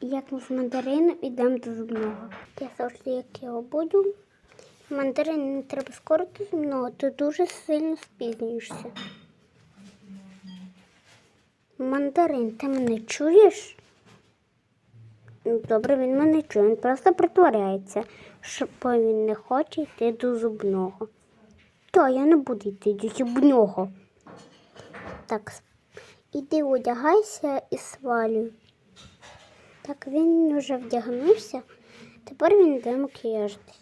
як ми з мандарином йдемо до зубного. Я завжди, як його буду. Мандарин не треба скоро до зубного, ти дуже сильно спізнюєшся. Мандарин, ти мене чуєш? Ну, Добре, він мене чує, він просто притворяється, що він не хоче йти до зубного. То я не буду йти до зубного. Так, іди одягайся і свалюй. Так, він вже вдягнувся. Тепер він йде макіяжитись.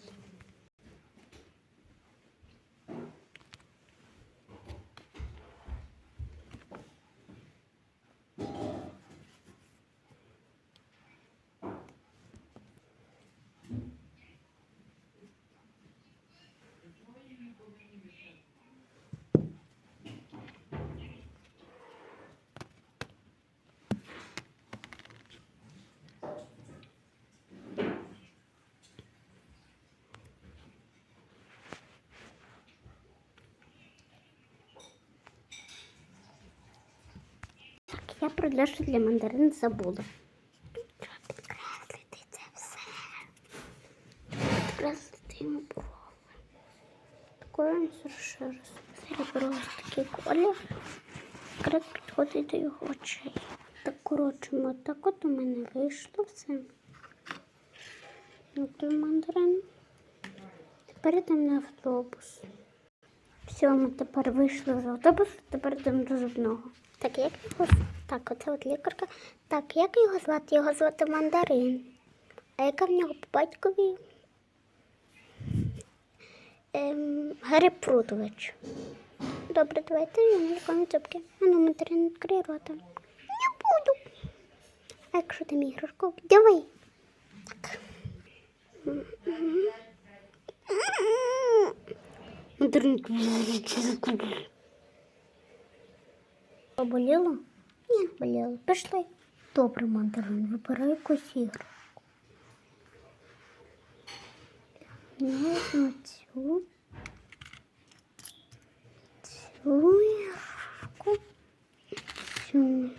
Так, я про дещо для мандарин забула. Треба підкреслити це все. Підкреслити йому брови. Такою ще раз. Серебро такий колір. Якраз підходить до його очей. Так коротше, так от у мене вийшло все. Ну, той мандарин. Тепер йдемо на автобус. Все, ми тепер вийшли з автобусу, тепер йдемо до зубного. Так, як його Так, оце от лікарка. Так, як його звати? Його звати мандарин. А яка в нього по батькові? Ем, Гриб Прудович. Добре, давайте йому лікуємо зубки. А ну, мандарин, відкрий рота. Не буду. А якщо там іграшку? Давай. Так. Мандарин. Поболіло? Ні, боліло. Пішли. Добре, мандарин, вибирай якусь іграшку. Ну, цю. Цю іграшку. Цю.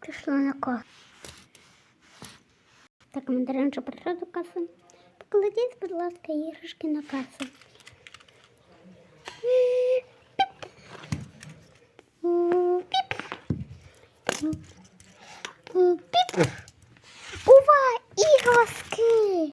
Пішла на касу. Так, мандарин вже прийшов до каси. Покладіть, будь ласка, іграшки на касу. Піп. Ува, іграшки!